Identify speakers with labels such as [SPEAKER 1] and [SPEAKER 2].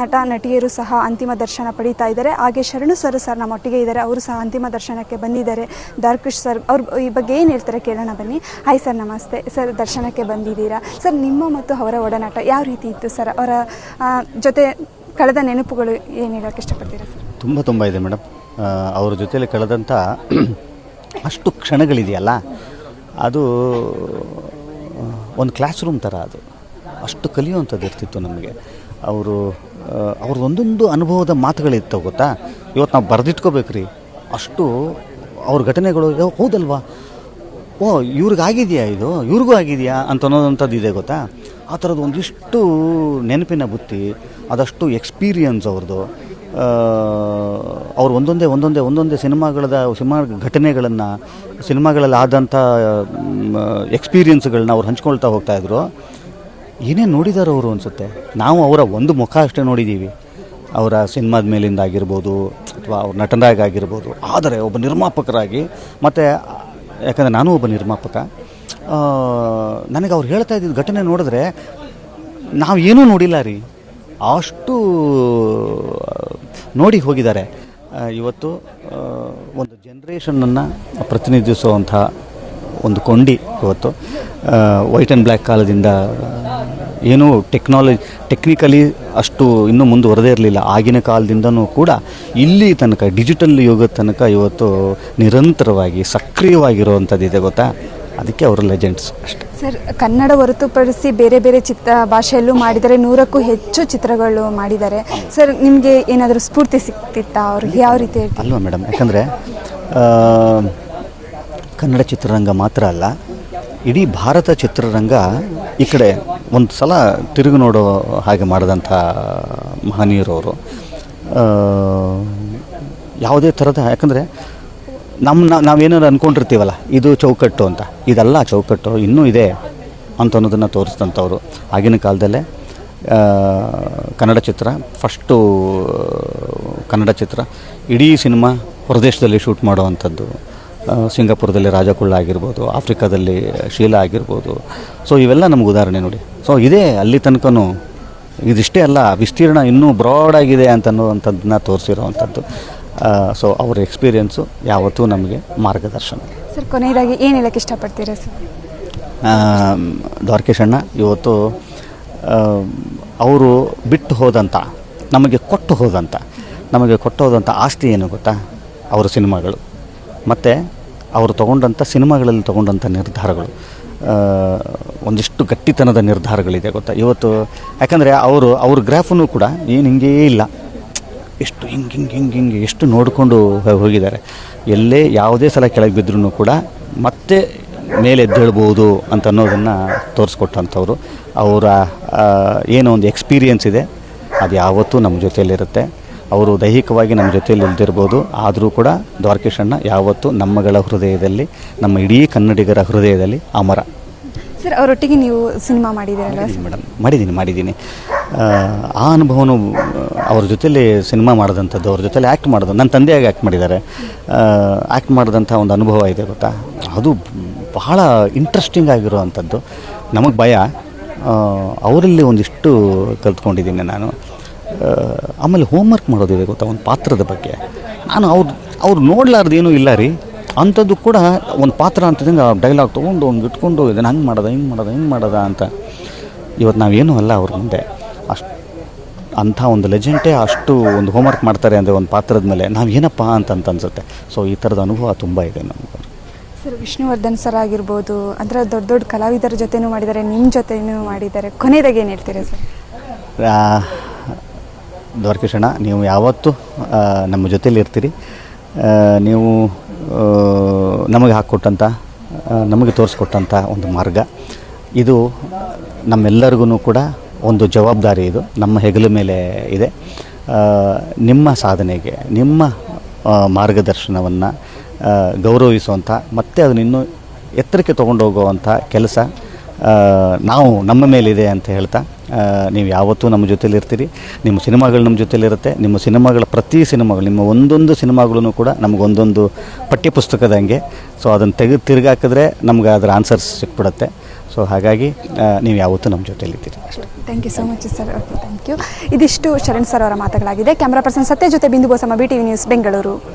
[SPEAKER 1] ನಟ, ನಟಿಯರು ಸಹ ಅಂತಿಮ ದರ್ಶನ ಪಡೀತಾ ಇದ್ದಾರೆ. ಹಾಗೆ ಶರಣು ಸರ್ ಸರ್ ನಮ್ಮೊಟ್ಟಿಗೆ ಇದ್ದಾರೆ. ಅವರು ಸಹ ಅಂತಿಮ ದರ್ಶನಕ್ಕೆ ಬಂದಿದ್ದಾರೆ. ದಾರ್ಕೃಷ್ ಸರ್, ಅವ್ರ ಈ ಬಗ್ಗೆ ಏನು ಹೇಳ್ತಾರೆ ಕೇಳೋಣ ಬನ್ನಿ. ಹಾಯ್ ಸರ್ ನಮಸ್ತೆ. ಸರ್, ದರ್ಶನಕ್ಕೆ ಬಂದಿದ್ದೀರಾ? ಸರ್, ನಿಮ್ಮ ಮತ್ತು ಅವರ ಒಡನಾಟ ಯಾವ ರೀತಿ ಇತ್ತು ಸರ್? ಅವರ ಜೊತೆ ಕಳೆದ ನೆನಪುಗಳು ಏನು ಹೇಳೋಕ್ಕೆ ಇಷ್ಟಪಡ್ತೀರಾ ಸರ್?
[SPEAKER 2] ತುಂಬ ತುಂಬ ಇದೆ ಮೇಡಮ್ ಅವ್ರ ಜೊತೆಯಲ್ಲಿ ಕಳೆದಂಥ ಅಷ್ಟು ಕ್ಷಣಗಳಿದೆಯಲ್ಲ, ಅದು ಒಂದು ಕ್ಲಾಸ್ ರೂಮ್ ಥರ ಅದು. ಅಷ್ಟು ಕಲಿಯುವಂಥದ್ದು ಇರ್ತಿತ್ತು ನಮಗೆ. ಅವರು ಅವ್ರ ಒಂದೊಂದು ಅನುಭವದ ಮಾತುಗಳಿತ್ತು ಗೊತ್ತಾ? ಇವತ್ತು ನಾವು ಬರೆದಿಟ್ಕೋಬೇಕ್ರಿ. ಅಷ್ಟು ಅವ್ರ ಘಟನೆಗಳು ಹೌದಲ್ವಾ? ಓ ಇವ್ರಿಗಾಗಿದೆಯಾ ಇದು? ಇವ್ರಿಗೂ ಆಗಿದೆಯಾ ಅಂತ ಅನ್ನೋದಂಥದ್ದು ಇದೆ ಗೊತ್ತಾ? ಆ ಥರದ್ದು ಒಂದಿಷ್ಟು ನೆನಪಿನ ಬುತ್ತಿ, ಅದಷ್ಟು ಎಕ್ಸ್ಪೀರಿಯನ್ಸ್ ಅವ್ರದ್ದು ಅವ್ರು ಒಂದೊಂದೇ ಒಂದೊಂದೇ ಒಂದೊಂದೇ ಸಿನಿಮಾಗಳದ, ಸಿನಿಮಾ ಘಟನೆಗಳನ್ನು ಸಿನಿಮಾಗಳಲ್ಲಿ ಆದಂಥ ಎಕ್ಸ್ಪೀರಿಯನ್ಸ್ಗಳನ್ನ ಅವ್ರು ಹಂಚ್ಕೊಳ್ತಾ ಹೋಗ್ತಾಯಿದ್ರು ಏನೇ ನೋಡಿದಾರೆ ಅವರು ಅನಿಸುತ್ತೆ. ನಾವು ಅವರ ಒಂದು ಮುಖ ಅಷ್ಟೇ ನೋಡಿದ್ದೀವಿ ಅವರ ಸಿನಿಮಾದ ಮೇಲಿಂದ ಆಗಿರ್ಬೋದು, ಅಥವಾ ಅವ್ರ ನಟನಾಗಿ ಆಗಿರ್ಬೋದು. ಆದರೆ ಒಬ್ಬ ನಿರ್ಮಾಪಕರಾಗಿ, ಮತ್ತು, ಯಾಕಂದರೆ ನಾನು ಒಬ್ಬ ನಿರ್ಮಾಪಕ ನನಗೆ ಅವ್ರು ಹೇಳ್ತಾ ಇದ್ದಿದ್ದು ಘಟನೆ ನೋಡಿದ್ರೆ ನಾವು ಏನೂ ನೋಡಿಲ್ಲ ರೀ. ಅಷ್ಟು, ನೋಡಿ ಹೋಗಿದ್ದಾರೆ. ಇವತ್ತು ಒಂದು ಜನ್ರೇಷನನ್ನು ಪ್ರತಿನಿಧಿಸುವಂಥ ಒಂದು ಕೊಂಡಿ ಇವತ್ತು ವೈಟ್ ಆ್ಯಂಡ್ ಬ್ಲ್ಯಾಕ್ ಕಾಲದಿಂದ ಏನೂ ಟೆಕ್ನಾಲಜಿ ಟೆಕ್ನಿಕಲಿ ಅಷ್ಟು ಇನ್ನೂ ಮುಂದುವರೆದೇ ಇರಲಿಲ್ಲ. ಆಗಿನ ಕಾಲದಿಂದನೂ ಕೂಡ ಇಲ್ಲಿ ತನಕ ಡಿಜಿಟಲ್ ಯುಗದ ತನಕ ಇವತ್ತು ನಿರಂತರವಾಗಿ ಸಕ್ರಿಯವಾಗಿರುವಂಥದ್ದಿದೆ ಗೊತ್ತಾ? ಅದಕ್ಕೆ ಅವರು ಲೆಜೆಂಡ್ಸ್ ಅಷ್ಟೇ.
[SPEAKER 1] ಸರ್ ಕನ್ನಡ ಹೊರತುಪಡಿಸಿ ಬೇರೆ ಬೇರೆ ಚಿತ್ರ ಭಾಷೆಯಲ್ಲೂ ಮಾಡಿದರೆ ನೂರಕ್ಕೂ ಹೆಚ್ಚು ಚಿತ್ರಗಳು ಮಾಡಿದ್ದಾರೆ. ಸರ್ ನಿಮಗೆ ಏನಾದರೂ ಸ್ಫೂರ್ತಿ ಸಿಗ್ತಿತ್ತಾ ಅವ್ರಿಗೆ ಯಾವ ರೀತಿ?
[SPEAKER 2] ಅಲ್ವಾ ಮೇಡಮ್ ಯಾಕಂದರೆ ಕನ್ನಡ ಚಿತ್ರರಂಗ ಮಾತ್ರ ಅಲ್ಲ, ಇಡೀ ಭಾರತ ಚಿತ್ರರಂಗ ಈ ಕಡೆ ಒಂದು ಸಲ ತಿರುಗಿ ನೋಡೋ ಹಾಗೆ ಮಾಡಿದಂಥ ಮಹನೀಯರವರು. ಯಾವುದೇ ಥರದ ಯಾಕಂದರೆ ನಮ್ಮ ನಾವೇನಾದ್ರು ಅಂದ್ಕೊಂಡಿರ್ತೀವಲ್ಲ ಇದು ಚೌಕಟ್ಟು ಅಂತ, ಇದೆಲ್ಲ ಚೌಕಟ್ಟು, ಇನ್ನೂ ಇದೆ ಅಂತ ಅನ್ನೋದನ್ನು ತೋರಿಸಿದಂಥವ್ರು. ಆಗಿನ ಕಾಲದಲ್ಲೇ ಕನ್ನಡ ಚಿತ್ರ, ಫಸ್ಟು ಕನ್ನಡ ಚಿತ್ರ ಇಡೀ ಸಿನಿಮಾ ಹೊರದೇಶದಲ್ಲಿ ಶೂಟ್ ಮಾಡುವಂಥದ್ದು. ಸಿಂಗಾಪುರದಲ್ಲಿ ರಾಜಕುಳ್ಳ ಆಗಿರ್ಬೋದು ಆಫ್ರಿಕಾದಲ್ಲಿ ಶೀಲಾ ಆಗಿರ್ಬೋದು. ಸೊ ಇವೆಲ್ಲ ನಮ್ಗೆ ಉದಾಹರಣೆ ನೋಡಿ. ಸೊ ಇದೇ ಅಲ್ಲಿ ತನಕನು ಇದಿಷ್ಟೇ ಅಲ್ಲ ವಿಸ್ತೀರ್ಣ ಇನ್ನೂ ಬ್ರಾಡ್ ಆಗಿದೆ ಅಂತ ತೋರಿಸಿರೋ ತೋರಿಸಿರೋವಂಥದ್ದು ಸೊ ಅವರ ಎಕ್ಸ್ಪೀರಿಯೆನ್ಸು ಯಾವತ್ತೂ ನಮಗೆ ಮಾರ್ಗದರ್ಶನ.
[SPEAKER 1] ಸರ್ ಕೊನೆಯದಾಗಿ ಏನು ಹೇಳಕ್ಕೆ ಇಷ್ಟಪಡ್ತೀರಾ ಸರ್
[SPEAKER 2] ದ್ವಾರಕೇಶಣ್ಣ ದ್ವಾರಕೇಶ್ ಅಣ್ಣ ಇವತ್ತು ಅವರು ಬಿಟ್ಟು ಹೋದಂಥ ನಮಗೆ ಕೊಟ್ಟು ಹೋದಂಥ ನಮಗೆ ಕೊಟ್ಟು ಹೋದಂಥ ಆಸ್ತಿ ಏನು ಗೊತ್ತಾ? ಅವರ ಸಿನಿಮಾಗಳು. ಮತ್ತು ಅವರು ತಗೊಂಡಂಥ ಸಿನಿಮಾಗಳಲ್ಲಿ ತಗೊಂಡಂಥ ನಿರ್ಧಾರಗಳು ಒಂದಿಷ್ಟು ಗಟ್ಟಿತನದ ನಿರ್ಧಾರಗಳಿದೆ ಗೊತ್ತಾ? ಇವತ್ತು ಯಾಕಂದರೆ ಅವರು, ಅವ್ರ ಗ್ರಾಫನು ಕೂಡ ಏನು ಹಿಂಗೇ ಇಲ್ಲ. ಎಷ್ಟು ಹಿಂಗೆ ಹಿಂಗೆ ಹಿಂಗೆ ಹಿಂಗೆ, ಎಷ್ಟು ನೋಡಿಕೊಂಡು ಹೋಗಿದ್ದಾರೆ. ಎಲ್ಲೇ ಯಾವುದೇ ಸಲ ಕೆಳಗೆ ಬಿದ್ದರೂ ಕೂಡ ಮತ್ತೆ ಮೇಲೆ ಎದ್ದೇಳ್ಬೋದು ಅಂತ ಅನ್ನೋದನ್ನು ತೋರಿಸ್ಕೊಟ್ಟಂಥವ್ರು. ಅವರ ಏನೋ ಒಂದು ಎಕ್ಸ್ಪೀರಿಯನ್ಸ್ ಇದೆ. ಅದು ಯಾವತ್ತೂ ನಮ್ಮ ಜೊತೆಯಲ್ಲಿರುತ್ತೆ. ಅವರು ದೈಹಿಕವಾಗಿ ನಮ್ಮ ಜೊತೆಯಲ್ಲಿ ಇಲ್ದಿರ್ಬೋದು ಆದರೂ ಕೂಡ ದ್ವಾರಕೇಶಣ್ಣ ಯಾವತ್ತೂ ನಮ್ಮಗಳ ಹೃದಯದಲ್ಲಿ ನಮ್ಮ ಇಡೀ ಕನ್ನಡಿಗರ ಹೃದಯದಲ್ಲಿ ಅಮರ.
[SPEAKER 1] ಸರ್ ಅವರೊಟ್ಟಿಗೆ ನೀವು ಸಿನಿಮಾ ಮಾಡಿದ್ದೀರಲ್ಲ
[SPEAKER 2] ಮೇಡಮ್. ಮಾಡಿದ್ದೀನಿ ಮಾಡಿದ್ದೀನಿ. ಆ, ಅನುಭವನು ಅವ್ರ ಜೊತೆಯಲ್ಲಿ ಸಿನಿಮಾ ಮಾಡಿದಂಥದ್ದು ಅವ್ರ ಜೊತೆಯಲ್ಲಿ ಆ್ಯಕ್ಟ್ ಮಾಡೋದು ನನ್ನ ತಂದೆಯಾಗಿ ಆ್ಯಕ್ಟ್ ಮಾಡಿದ್ದಾರೆ. ಆ್ಯಕ್ಟ್ ಮಾಡಿದಂಥ ಒಂದು ಅನುಭವ ಇದೆ ಗೊತ್ತಾ? ಅದು ಬಹಳ ಇಂಟ್ರೆಸ್ಟಿಂಗ್ ಆಗಿರುವಂಥದ್ದು. ನಮಗೆ ಭಯ. ಅವರಲ್ಲಿ ಒಂದಿಷ್ಟು ಕಲ್ತ್ಕೊಂಡಿದ್ದೀನಿ ನಾನು. ಆಮೇಲೆ ಹೋಮ್ವರ್ಕ್ ಮಾಡೋದಿದೆ ಗೊತ್ತಾ? ಒಂದು ಪಾತ್ರದ ಬಗ್ಗೆ. ನಾನು ಅವ್ರು ಅವ್ರು ನೋಡ್ಲಾರ್ದೇನೂ ಇಲ್ಲ ರೀ. ಅಂಥದ್ದು ಕೂಡ ಒಂದು ಪಾತ್ರ ಅಂತದಂಗೆ ಆ ಡೈಲಾಗ್ ತೊಗೊಂಡು ಒಂದು ಇಟ್ಕೊಂಡು ಇದನ್ನು ಹಂಗೆ ಮಾಡೋದ ಹಿಂಗೆ ಮಾಡೋದ ಹಿಂಗೆ ಮಾಡೋದ ಅಂತ. ಇವತ್ತು ನಾವೇನು ಅಲ್ಲ ಅವ್ರ ಮುಂದೆ. ಅಷ್ಟು ಅಂಥ ಒಂದು ಲೆಜೆಂಟೇ ಅಷ್ಟು ಒಂದು ಹೋಮ್ವರ್ಕ್ ಮಾಡ್ತಾರೆ ಅಂದರೆ ಒಂದು ಪಾತ್ರದ ಮೇಲೆ. ನಾವು ಏನಪ್ಪ ಅಂತ ಅಂತ ಅನ್ಸುತ್ತೆ. ಸೊ ಈ ಥರದ ಅನುಭವ ತುಂಬ ಇದೆ ನಮಗೆ
[SPEAKER 1] ಸರ್ ವಿಷ್ಣುವರ್ಧನ್ ಸರ್ ಆಗಿರ್ಬೋದು ಅಂದರೆ ದೊಡ್ಡ ದೊಡ್ಡ ಕಲಾವಿದರ ಜೊತೆನೂ ಮಾಡಿದ್ದಾರೆ ನಿಮ್ಮ ಜೊತೆನೂ ಮಾಡಿದ್ದಾರೆ. ಕೊನೆಯದಾಗಿ ಏನು ಹೇಳ್ತೀರಾ ಸರ್?
[SPEAKER 2] ದ್ವಾರಕೇಶಣ್ಣ ನೀವು ಯಾವತ್ತೂ ನಮ್ಮ ಜೊತೇಲಿ ಇರ್ತೀರಿ. ನೀವು ನಮಗೆ ಹಾಕ್ಕೊಟ್ಟಂಥ ನಮಗೆ ತೋರಿಸ್ಕೊಟ್ಟಂಥ ಒಂದು ಮಾರ್ಗ. ಇದು ನಮ್ಮೆಲ್ಲರಿಗೂ ಕೂಡ ಒಂದು ಜವಾಬ್ದಾರಿ ಇದು. ನಮ್ಮ ಹೆಗಲ ಮೇಲೆ ಇದೆ. ನಿಮ್ಮ ಸಾಧನೆಗೆ, ನಿಮ್ಮ ಮಾರ್ಗದರ್ಶನವನ್ನು ಗೌರವಿಸುವಂಥ ಮತ್ತು ಅದನ್ನ ಇನ್ನೂ ಎತ್ತರಕ್ಕೆ ತೊಗೊಂಡೋಗುವಂಥ ಕೆಲಸ ನಾವು ನಮ್ಮ ಮೇಲಿದೆ ಅಂತ ಹೇಳ್ತಾ ನೀವು ಯಾವತ್ತೂ ನಮ್ಮ ಜೊತೆಲಿ ಇರ್ತೀರಿ. ನಿಮ್ಮ ಸಿನಿಮಾಗಳು ನಮ್ಮ ಜೊತೆಲಿರುತ್ತೆ ನಿಮ್ಮ ಸಿನಿಮಾಗಳ ಪ್ರತಿ ಸಿನಿಮಾಗಳು, ನಿಮ್ಮ ಒಂದೊಂದು ಸಿನಿಮಾಗಳೂ ಕೂಡ ನಮಗೊಂದೊಂದು ಪಠ್ಯಪುಸ್ತಕದಂಗೆ ಸೊ ಅದನ್ನು ತೆಗೆದು ತಿರುಗಾಕಿದ್ರೆ ನಮ್ಗೆ ಅದರ ಆನ್ಸರ್ಸ್ ಸಿಕ್ಬಿಡುತ್ತೆ. ಸೊ ಹಾಗಾಗಿ ನೀವು ಯಾವತ್ತೂ ನಮ್ಮ ಜೊತೆಲಿದ್ದೀರಿ ಅಷ್ಟೇ.
[SPEAKER 1] Thank you so much sir thank you ಇದಿಷ್ಟು ಶರಣ್ ಸರ್ ಅವರ ಮಾತುಗಳಾಗಿದೆ. ಕ್ಯಾಮ್ರಾ ಪರ್ಸನ್ ಸತ್ಯ ಜೊತೆ Bindu Bosamma B T V news Bengaluru